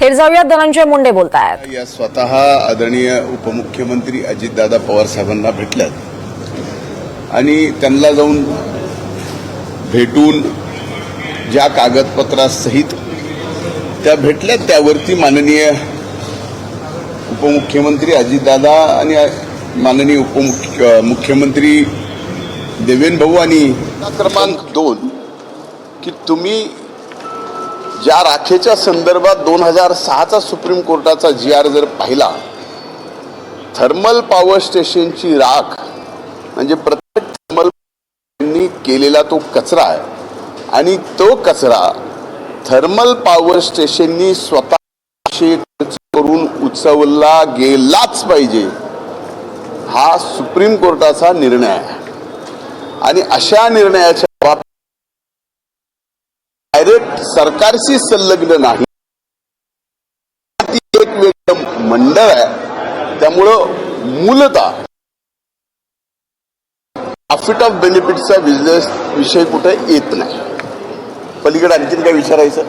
थेट जाऊयात धनंजय मुंडे बोलतायत. या स्वतः आदरणीय उपमुख्यमंत्री अजितदादा पवार साहेबांना भेटल्यात. आणि त्यांना जाऊन भेटून ज्या कागदपत्रासहित त्या भेटल्यात त्यावरती माननीय उपमुख्यमंत्री अजितदादा आणि माननीय उपमुख्य मुख्यमंत्री देवेंद्र भाऊ आणि क्रमांक दोन की तुम्ही ज्या राखेच्या संदर्भात दोन हजार सहाचा सुप्रीम कोर्टाचा जी आर जर पाहिला थर्मल पॉवर स्टेशनची राख म्हणजे प्रत्येक थर्मल केलेला तो कचरा आहे. आणि तो कचरा थर्मल पॉवर स्टेशननी स्वतः खर्च करून उचवला गेलाच पाहिजे हा सुप्रीम कोर्टाचा निर्णय आहे. आणि अशा निर्णयाच्या सरकारशी संलग्न नाही. ती एक वेगळं मंडळ आहे. त्यामुळं मूलतः प्रॉफिट ऑफ बेनिफिटचा बिझनेस विषय कुठे येत नाही. पलीकडे आणखीन काय विचारायचं?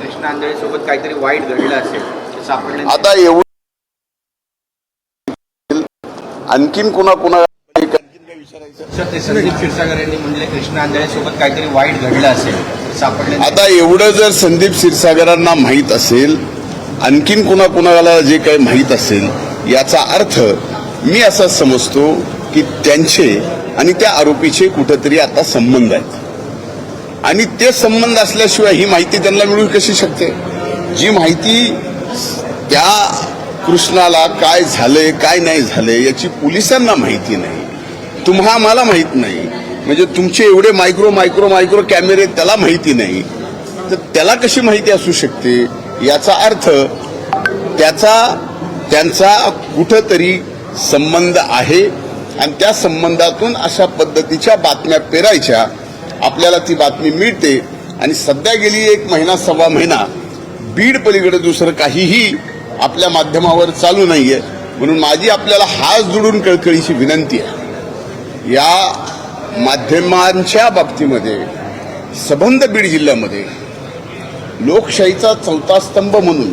कृष्णा आंधळे सोबत काहीतरी वाईट घडलं असेल. आता एवढं आणखीन कुणा कुणा संदीप क्षीरसागर यांनी म्हटले कृष्णा आंधळे सोबत काहीतरी वाईट घडलं असेल सापडले आता एवढं जर संदीप क्षीरसागरांना माहीत असेल आणखीन कुणाकुणाला जे काही माहीत असेल याचा अर्थ मी असा समजतो की त्यांचे आणि त्या आरोपीचे कुठंतरी आता संबंध आहेत. आणि ते संबंध असल्याशिवाय ही माहिती त्यांना मिळू कशी शकते? जी माहिती त्या कृष्णाला काय झालंय काय नाही झालंय याची पोलिसांना माहिती नाही. तुम्हा मला माहीत नाही. म्हणजे तुमचे एवढे मायक्रो मायक्रो मायक्रो कॅमेरे त्याला माहिती नाही. तर त्याला कशी माहिती असू शकते? याचा अर्थ त्याचा त्यांचा कुठंतरी संबंध आहे आणि त्या संबंधातून अशा पद्धतीच्या बातम्या पेरायच्या आपल्याला ती बातमी मिळते. आणि सध्या गेली एक महिना सव्वा महिना बीड पलीकडे दुसरं काहीही आपल्या माध्यमावर चालू नाही आहे म्हणून माझी आपल्याला हात जोडून कळकळीची विनंती आहे. या माध्यमांच्या बाबतीमध्ये सबंध बीड जिल्ह्यामध्ये लोकशाहीचा चौथा स्तंभ म्हणून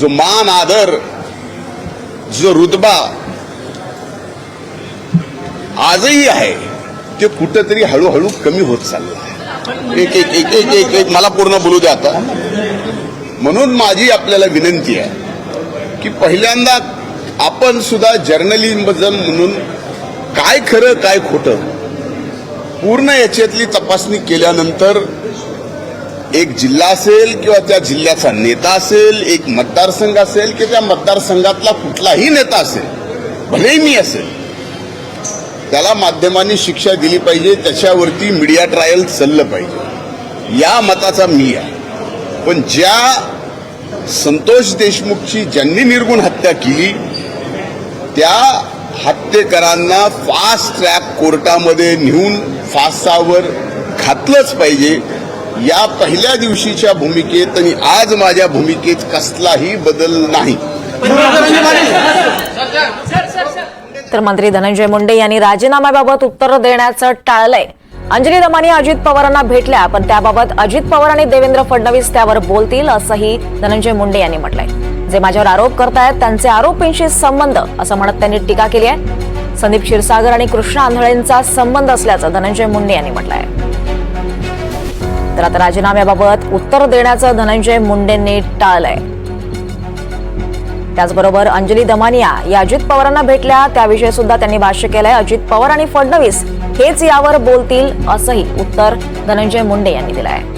जो मान आदर जो रुतबा आजही आहे ते कुठंतरी हळूहळू कमी होत चाललं आहे. एक एक एक एक एक एक मला पूर्ण बोलू द्या आता. म्हणून माझी आपल्याला विनंती आहे की पहिल्यांदा आपण सुद्धा जर्नलिझम म्हणून काय खरं काय खोटं? पूर्ण याच्यातली तपासणी केल्यानंतर एक जिल्हा असेल किंवा त्या जिल्ह्याचा नेता असेल एक मतदारसंघ असेल की त्या मतदारसंघातला कुठलाही नेता असेल भलेही मी असेल त्याला माध्यमांनी शिक्षा दिली पाहिजे त्याच्यावरती मीडिया ट्रायल चाललं पाहिजे. या मताचा मी आहे. पण ज्या संतोष देशमुखची ज्यांनी निर्गुण हत्या केली त्या हत्येकरांना फास्ट ट्रॅक कोर्टामध्ये नेऊन फासावर घातलंच पाहिजे. या पहिल्या दिवशीच्या भूमिकेत आणि आज माझ्या भूमिकेत कसलाही बदल नाही. तर मंत्री धनंजय मुंडे यांनी राजीनाम्याबाबत उत्तर देण्याचं टाळलंय. अंजली दमानी अजित पवारांना भेटल्या पण त्याबाबत अजित पवार आणि देवेंद्र फडणवीस त्यावर बोलतील असंही धनंजय मुंडे यांनी म्हटलंय. जे माझ्यावर आरोप करतायत त्यांचे आरोपींशी संबंध असं म्हणत त्यांनी टीका केली आहे. संदीप क्षीरसागर आणि कृष्ण आंधळेंचा संबंध असल्याचं धनंजय मुंडे यांनी म्हटलंय. तर आता राजीनाम्याबाबत उत्तर देण्याचं धनंजय मुंडेंनी टाळलंय. त्याचबरोबर अंजली दमानिया या अजित पवारांना भेटल्या त्याविषयी सुद्धा त्यांनी भाष्य केलंय. अजित पवार आणि फडणवीस हेच यावर बोलतील असंही उत्तर धनंजय मुंडे यांनी दिलं आहे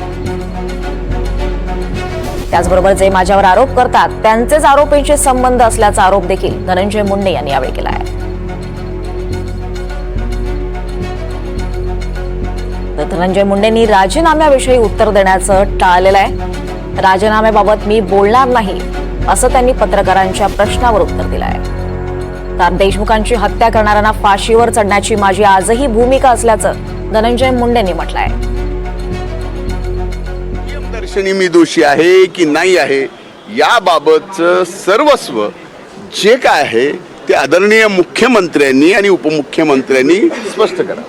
त्याचबरोबर जे माझ्यावर आरोप करतात त्यांचेच आरोपींशी संबंध असल्याचा आरोप देखील धनंजय मुंडे यांनी यावेळी केला आहे. तर धनंजय मुंडेंनी राजीनाम्याविषयी उत्तर देण्याचं टाळलेलं आहे. राजीनाम्याबाबत मी बोलणार नाही असं त्यांनी पत्रकारांच्या प्रश्नावर उत्तर दिलं आहे तर देशमुखांची हत्या करणाऱ्यांना फाशीवर चढण्याची माझी आजही भूमिका असल्याचं धनंजय मुंडेंनी म्हटलंय. दर्शनी मी दोषी आहे की नाही आहे याबाबतचं सर्वस्व जे काय आहे ते आदरणीय मुख्यमंत्र्यांनी आणि उपमुख्यमंत्र्यांनी स्पष्ट करा.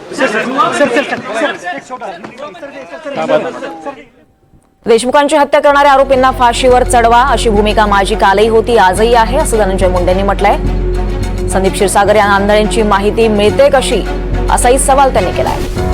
देशमुखांची हत्या करणाऱ्या आरोपींना फाशीवर चढवा अशी भूमिका माझी कालही होती आजही आहे असं धनंजय मुंडेंनी म्हटलंय. संदीप क्षीरसागर या आंधळ्यांची माहिती मिळते कशी असाही सवाल त्यांनी केला आहे